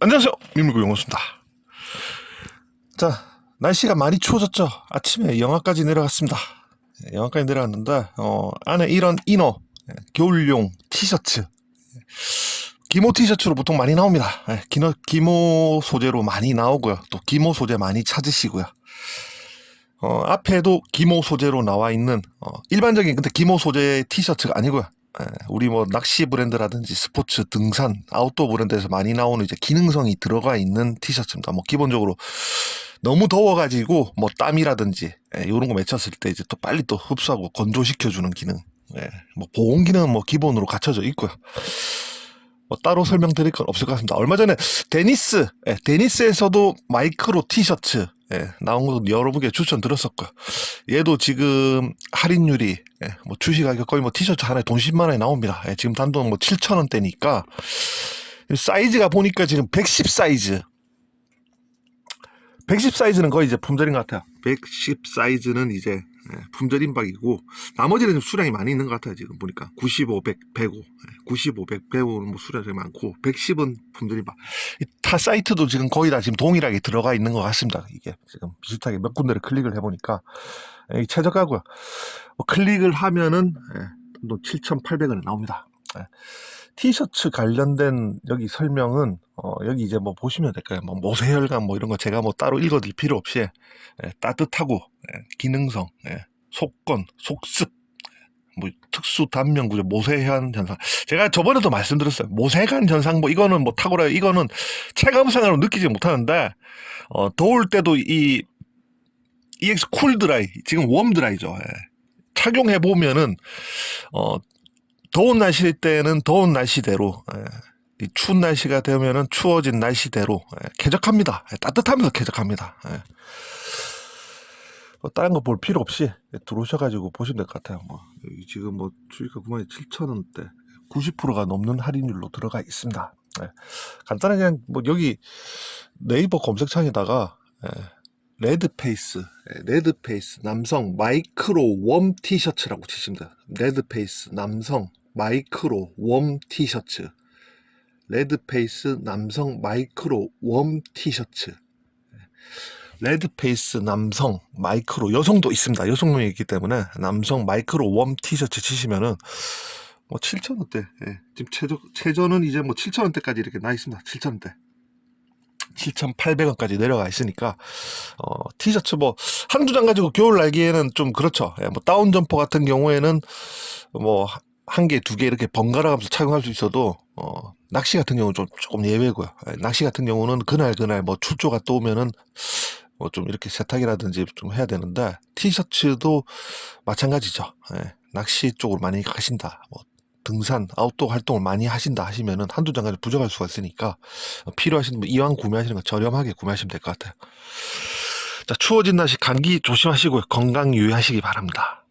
안녕하세요. 민물구 영호수입니다. 자, 날씨가 많이 추워졌죠. 아침에 영하까지 내려갔습니다. 예, 영하까지 내려갔는데, 어, 안에 이런 이너, 예, 겨울용 티셔츠, 예, 기모 티셔츠로 보통 많이 나옵니다. 예, 기노, 기모 소재로 많이 나오고요. 또 기모 소재 많이 찾으시고요. 어, 앞에도 기모 소재로 나와 있는, 어, 일반적인 근데 기모 소재 티셔츠가 아니고요. 예, 우리 뭐 낚시 브랜드라든지 스포츠 등산 아웃도어 브랜드에서 많이 나오는 이제 기능성이 들어가 있는 티셔츠입니다. 뭐 기본적으로 너무 더워가지고 뭐 땀이라든지 예, 이런 거 맺혔을 때 이제 또 빨리 또 흡수하고 건조시켜주는 기능. 예, 뭐 보온 기능은 뭐 기본으로 갖춰져 있고요. 뭐 따로 설명드릴 건 없을 것 같습니다. 얼마 전에 데니스, 예, 데니스에서도 마이크로 티셔츠 예, 나온 거 여러분께 추천드렸었고요. 얘도 지금 할인율이 예, 뭐 출시 가격 거의 뭐 티셔츠 하나에 돈 10만 원이 나옵니다. 예, 지금 단돈 뭐 7천 원대니까 사이즈가 보니까 지금 110 사이즈. 110 사이즈는 거의 이제 품절인 것 같아요. 110 사이즈는 이제 예, 품절 임박이고 나머지는 좀 수량이 많이 있는 것 같아요. 지금 보니까 95, 100, 105, 예, 95, 100, 105는 뭐 수량이 많고 110은 품절 임박. 이타 사이트도 지금 거의 다 지금 동일하게 들어가 있는 것 같습니다. 이게 지금 비슷하게 몇 군데를 클릭을 해보니까 예, 최저가고요. 뭐 클릭을 하면은 예, 또 7,800원이 나옵니다. 예. 티셔츠 관련된 여기 설명은 어, 여기 이제 뭐 보시면 될까요? 뭐 모세혈관 뭐 이런 거 제가 뭐 따로 읽어드릴 필요 없이 예, 따뜻하고 예, 기능성, 예, 속건, 속습, 뭐 특수 단면 구조, 모세혈 현상. 제가 저번에도 말씀드렸어요. 모세관 현상 뭐 이거는 뭐 탁월해 이거는 체감상으로 느끼지 못하는데 어, 더울 때도 이 EX 쿨 드라이 지금 웜 드라이죠. 예. 착용해 보면은 어 더운 날씨일 때는 더운 날씨대로 예. 이 추운 날씨가 되면은 추워진 날씨대로 예, 쾌적합니다. 예, 따뜻하면서 쾌적합니다. 예. 뭐 다른 거 볼 필요 없이 들어오셔가지고 보시면 될 것 같아요. 뭐 지금 뭐 주의가 9만 7천 원대 90%가 넘는 할인율로 들어가 있습니다. 예. 간단하게 그냥 뭐 여기 네이버 검색창에다가 예, 레드페이스, 예, 레드페이스 남성 마이크로 웜 티셔츠라고 치십니다. 레드페이스 남성 마이크로 웜 티셔츠. 레드페이스 남성 마이크로 웜 티셔츠. 레드페이스 남성 마이크로 여성도 있습니다. 여성용이 있기 때문에 남성 마이크로 웜 티셔츠 치시면은 뭐 7,000원대. 예. 지금 최저 최저는 이제 뭐 7,000원대까지 이렇게 나 있습니다. 7,000원대. 7,800원까지 내려가 있으니까 어, 티셔츠 뭐 한두 장 가지고 겨울 날기에는 좀 그렇죠. 예, 뭐 다운 점퍼 같은 경우에는 뭐 한 개, 두 개 이렇게 번갈아 가면서 착용할 수 있어도 어, 낚시 같은 경우는 좀 조금 예외고요. 예, 낚시 같은 경우는 그날 그날 뭐 출조가 또 오면은 뭐 좀 이렇게 세탁이라든지 좀 해야 되는데 티셔츠도 마찬가지죠. 예, 낚시 쪽으로 많이 가신다. 뭐 등산, 아웃도어 활동을 많이 하신다 하시면은 한두 장 가지고 부족할 수가 있으니까 어, 필요하신 분 이왕 구매하시는 거 저렴하게 구매하시면 될 것 같아요. 자, 추워진 날씨 감기 조심하시고요. 건강 유의하시기 바랍니다.